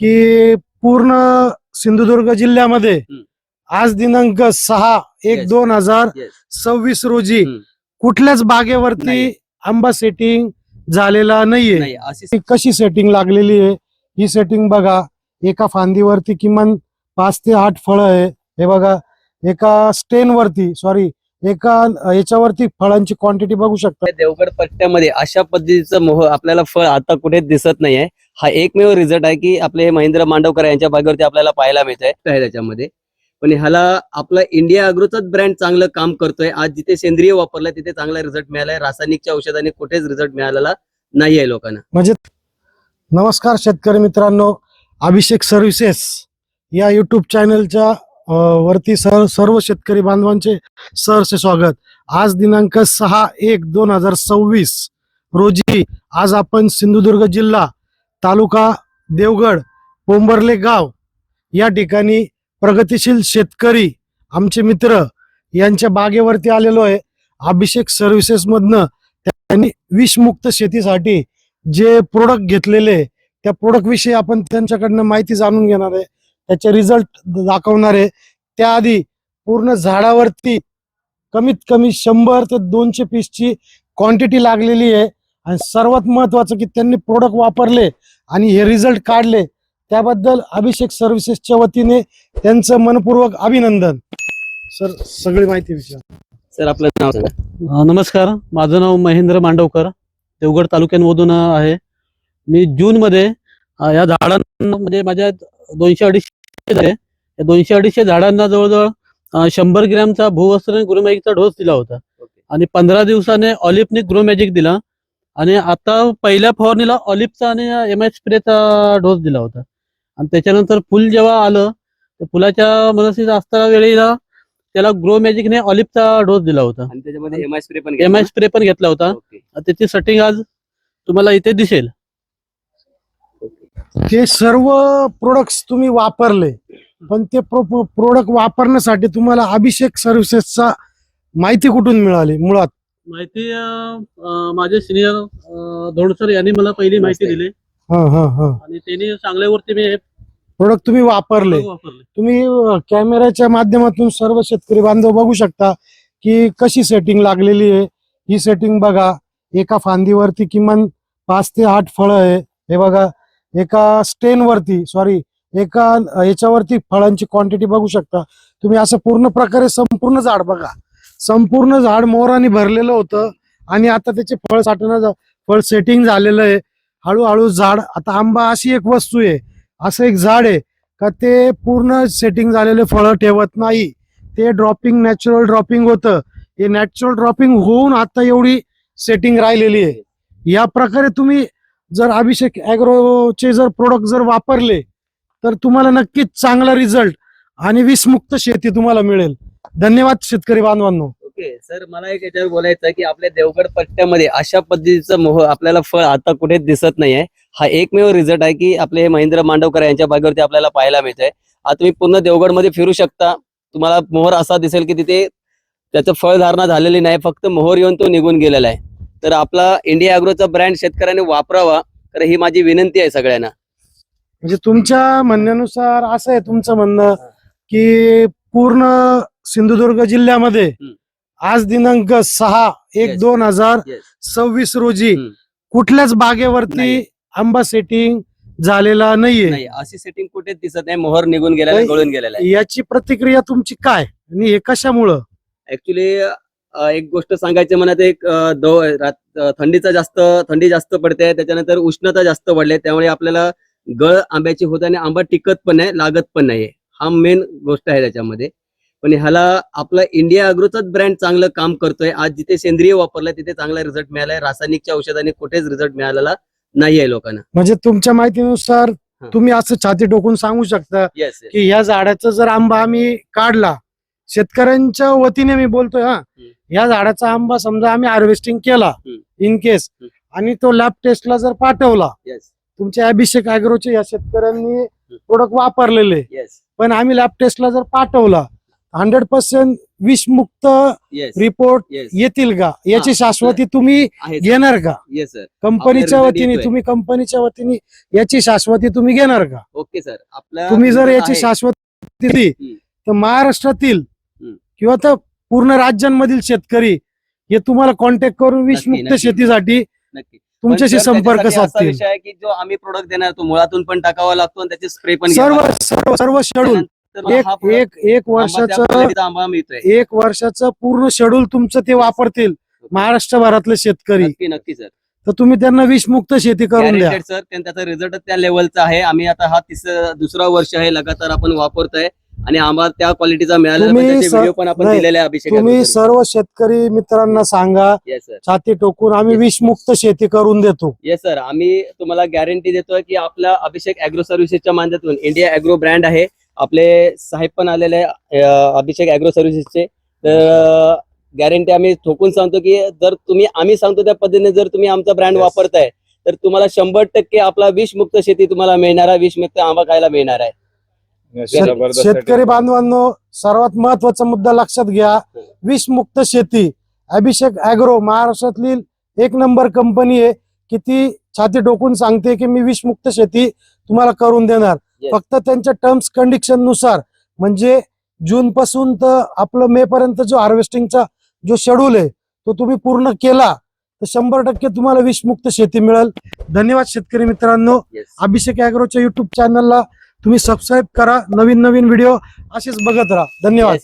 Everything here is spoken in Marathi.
की पूर्ण सिंधुदुर्ग जिल्ह्यामध्ये. आज दिनांक सहा एक Yes. दोन हजार Yes. सव्वीस रोजी. कुठल्याच बागेवरती. आंबा सेटिंग झालेला नाहीये कशी सेटिंग लागलेली आहे ही सेटिंग बघा एका फांदीवरती किमान पाच ते आठ फळं आहे हे बघा एका स्टेन वरती सॉरी एका याच्यावरती फळांची क्वांटिटी बघू शकता. देवगड पट्ट्यामध्ये अशा पद्धतीचं मोह आपल्याला फळ आता कुठे दिसत नाहीये. हा एकमेव रिझल्ट आहे की आपले हे महेंद्र मांडवकर यांच्या बागेवरती आपल्याला पाहायला मिळत आहे त्याच्यामध्ये. पण ह्याला आपलं इंडिया अग्रोचाच ब्रँड चांगलं काम करतोय. आज जिथे सेंद्रिय वापरलाय तिथे चांगला रिझल्ट मिळालाय. रासायनिकच्या औषधाने कुठेच रिझल्ट मिळालेला नाहीये लोकांना. म्हणजे नमस्कार शेतकरी मित्रांनो. अभिषेक सर्व्हिसेस या युट्यूब चॅनलच्या वरती सर सर्व शेतकरी बांधवांचे सहर्ष स्वागत. आज दिनांक सहा एक दोन हजार सव्वीस रोजी आज आपण सिंधुदुर्ग जिल्हा तालुका देवगड पोंबर्ले गाव या ठिकाणी प्रगतिशील शेतकरी आमचे मित्र यांच्या बागेवरती आलेलो आहे. अभिषेक सर्व्हिसेसमधनं त्यांनी विषमुक्त शेतीसाठी जे प्रोडक्ट घेतलेले त्या प्रोडक्ट विषयी आपण त्यांच्याकडनं माहिती जाणून घेणार आहे. त्याचे रिझल्ट दाखवणार. आहे त्याआधी पूर्ण झाडावरती कमीत कमी शंभर ते दोनशे पीसची क्वांटिटी लागलेली आहे. आणि सर्वात महत्वाचं की त्यांनी प्रोडक्ट वापरले आणि हे रिझल्ट काढले. त्याबद्दल अभिषेक सर्व्हिसेसच्या वतीने त्यांचं मनपूर्वक अभिनंदन. सर सगळी माहिती विचार. सर आपलं नाव सांगा. नमस्कार. माझं नाव महेंद्र मांडवकर. देवगड तालुक्यांमधून आहे. मी जूनमध्ये अ, या झाडांना म्हणजे माझ्या दोनशे अडीचशे या दोनशे अडीचशे झाडांना जवळजवळ शंभर ग्रॅमचा भूवस्त्र ग्रोमॅजिकचा डोस दिला होता. आणि पंधरा दिवसाने ऑलिफने ग्रोमॅजिक दिला. आणि आता पहिल्या फवारणीला ऑलिफचा आणि एम एच स्प्रेचा डोस दिला होता. आणि त्याच्यानंतर फुल जेव्हा आलं तर फुलाच्या मनस्थिती असता वेळेला त्याला ग्रो मॅजिकने ऑलिफचा डोस दिला होता. आणि त्याच्यामध्ये एम आय स्प्रे पण एम आय स्प्रे पण घेतला होता. त्याची सेटिंग आज तुम्हाला इथे दिसेल. ते सर्व प्रोडक्ट्स तुम्ही वापरले पण ते प्रोडक्ट वापरण्यासाठी तुम्हाला अभिषेक सर्व्हिसेसचा माहिती कुठून मिळाली? मुळात. माहिती माझे सिनियर धोणसर यांनी मला पहिली माहिती. दिली. हा हा हा. आणि त्यांनी सांगल्यावरती मी हे प्रोडक्ट तुम्ही वापरले. तुम्ही कॅमेऱ्याच्या माध्यमातून सर्व शेतकरी बांधव बघू शकता की कशी सेटिंग लागलेली आहे. ही सेटिंग बघा एका फांदीवरती किमान पाच ते आठ फळं आहे. हे बघा एका स्टेन वरती सॉरी एका याच्यावरती फळांची क्वांटिटी बघू शकता. तुम्ही असं पूर्ण प्रकारे संपूर्ण झाड बघा. संपूर्ण झाड मोराने भरलेलं होतं आणि आता त्याचे फळ साठवणं फळ सेटिंग झालेलं आहे. हळूहळू झाड आता आंबा अशी एक वस्तू आहे. असं एक झाड आहे का ते पूर्ण सेटिंग झालेले फळं ठेवत नाही. ते ड्रॉपिंग नॅचरल ड्रॉपिंग होतं. हे नॅचरल ड्रॉपिंग होऊन आता एवढी सेटिंग राहिलेली आहे. या प्रकारे तुम्ही जर अभिषेक ॲग्रोचे जर प्रोडक्ट जर वापरले तर तुम्हाला नक्कीच चांगला रिझल्ट आणि विषमुक्त शेती तुम्हाला मिळेल. धन्यवाद शेतकरी बांधवांनो. ओके सर मला एक याच्यावर बोलायचं की आपल्या देवगड पट्ट्यामध्ये अशा पद्धतीचं मोह आपल्याला फळ आता कुठे दिसत नाहीये. हा एकमेव रिझल्ट आहे की आपले हे महेंद्र मांडवकर यांच्या बागेवरती आपल्याला पाहायला मिळत आता तुम्ही पूर्ण देवगडमध्ये फिरू शकता. तुम्हाला मोहर असा दिसेल की तिथे त्याचं फळधारणा झालेली नाही फक्त मोहर येऊन तो निघून गेलेला आहे. तर आपला इंडिया अॅग्रोचा ब्रँड शेतकऱ्यांनी वापरावा तर ही माझी विनंती आहे सगळ्यांना म्हणजे तुमच्या म्हणण्यानुसार असं आहे तुमचं म्हणणं की पूर्ण सिंधुदुर्ग जिल्ह्यामध्ये. आज दिनांक सहा एक. दोन हजार. सव्वीस रोजी. कुठल्याच बागेवरती. आंबा सेटिंग झालेला नाहीये नाही अशी सेटिंग कुठेच दिसत नाही मोहर निघून नाही. गळून गेलेला याची प्रतिक्रिया तुमची काय आणि हे कशामुळं ऍक्च्युली एक गोष्ट सांगायची म्हणत एक थंडीचा जास्त थंडी जास्त पडते त्याच्यानंतर उष्णता जास्त वाढली त्यामुळे आपल्याला गळ आंब्याची होते आणि आंबा टिकत पण नाही लागत पण नाहीये हा मेन गोष्ट आहे त्याच्यामध्ये. पण ह्याला आपला इंडिया अग्रोचाच ब्रँड चांगलं काम करतोय. आज जिथे सेंद्रिय वापरलाय तिथे चांगला रिझल्ट मिळालाय. रासायनिकच्या औषधाने कुठेच रिझल्ट मिळालेला नाहीये लोकांना. म्हणजे तुमच्या माहितीनुसार. तुम्ही असं छाती टोकून सांगू शकता की या झाडाचा जर आंबा आम्ही काढला शेतकऱ्यांच्या वतीने मी बोलतोय हा. या झाडाचा आंबा समजा आम्ही हार्वेस्टिंग केला. In case. आणि तो लॅब टेस्टला जर पाठवला तुमच्या अभिषेक अॅग्रोचे या शेतकऱ्यांनी प्रोडक्ट वापरलेले. पण आम्ही लॅब टेस्टला जर पाठवला हंड्रेड पर्सेंट विषमुक्त रिपोर्ट येतील का? याची शाश्वती तुम्ही घेणार का? कंपनीच्या वतीने. तुम्ही कंपनीच्या वतीने याची शाश्वती तुम्ही घेणार का? ओके सर तुम्ही जर याची. शाश्वती दिली. तर महाराष्ट्रातील. किंवा तर पूर्ण राज्यांमधील शेतकरी हे तुम्हाला कॉन्टॅक्ट करून विषमुक्त नक्की. शेतीसाठी नक्की. तुमच्याशी पण सर, संपर्क त्याच्यासाठी असा साधतील. विषय आहे की जो आम्ही प्रोडक्ट देणार तो मुळातून पण टाकावा लागतो आणि त्याचे स्प्रे पण सर्व घ्यावा सर्व सर्व शेड्यूल लागतो. एक हा product एक एक आंबा त्या वर्षाचं आंबा मिळतोय. एक वर्षाचं पूर्ण शेड्यूल तुमचं ते वापरतील महाराष्ट्रभरातले शेतकरी. नक्की नक्की सर. तर तुम्ही त्यांना विषमुक्त शेती करून द्या. सर त्यां- त्याचा रिझल्ट त्या लेवलचा आहे. आम्ही आता हा तिस दुसरा वर्ष आहे लगातार आपण वापरतोय. आणि आम्हाला त्या क्वालिटीचा मिळालेला तुम्ही पण आपण दिलेले अभिषेक तुम्ही सर्व शेतकरी मित्रांना सांगा छाती टोकून आम्ही. विषमुक्त शेती करून देतो. येस सर आम्ही तुम्हाला गॅरंटी देतोय की आपल्या अभिषेक अॅग्रो सर्व्हिसेसच्या माध्यमातून इंडिया अॅग्रो ब्रँड आहे. आपले साहेब पण आलेले आहे, अभिषेक अॅग्रो सर्व्हिसेसचे तर गॅरंटी आम्ही ठोकून सांगतो की जर तुम्ही आम्ही सांगतो त्या पद्धतीने जर तुम्ही आमचा ब्रँड. वापरताय तर तुम्हाला शंभर टक्के आपला विषमुक्त शेती तुम्हाला मिळणार आहे. विषमुक्त आंबा खायला मिळणार आहे. शेत- जबरदस्त. शेतकरी बांधवांनो सर्वात महत्त्वाचा मुद्दा लक्षात घ्या. विषमुक्त शेती. अभिषेक अॅग्रो महाराष्ट्रातली एक नंबर कंपनी आहे की ती छाती टोकून सांगते की मी विषमुक्त शेती तुम्हाला करून देणार. Yes. फक्त त्यांच्या टर्म्स कंडिशननुसार. म्हणजे जून पासून तर आपलं मे पर्यंत जो हार्वेस्टिंगचा जो शेड्यूल आहे तो तुम्ही पूर्ण केला तर शंभर टक्के तुम्हाला विषमुक्त शेती मिळेल. धन्यवाद शेतकरी मित्रांनो. अभिषेक अॅग्रोच्या युट्यूब चॅनलला तुम्ही सबस्क्राईब करा. नवीन नवीन व्हिडिओ असेच बघत राहा. धन्यवाद.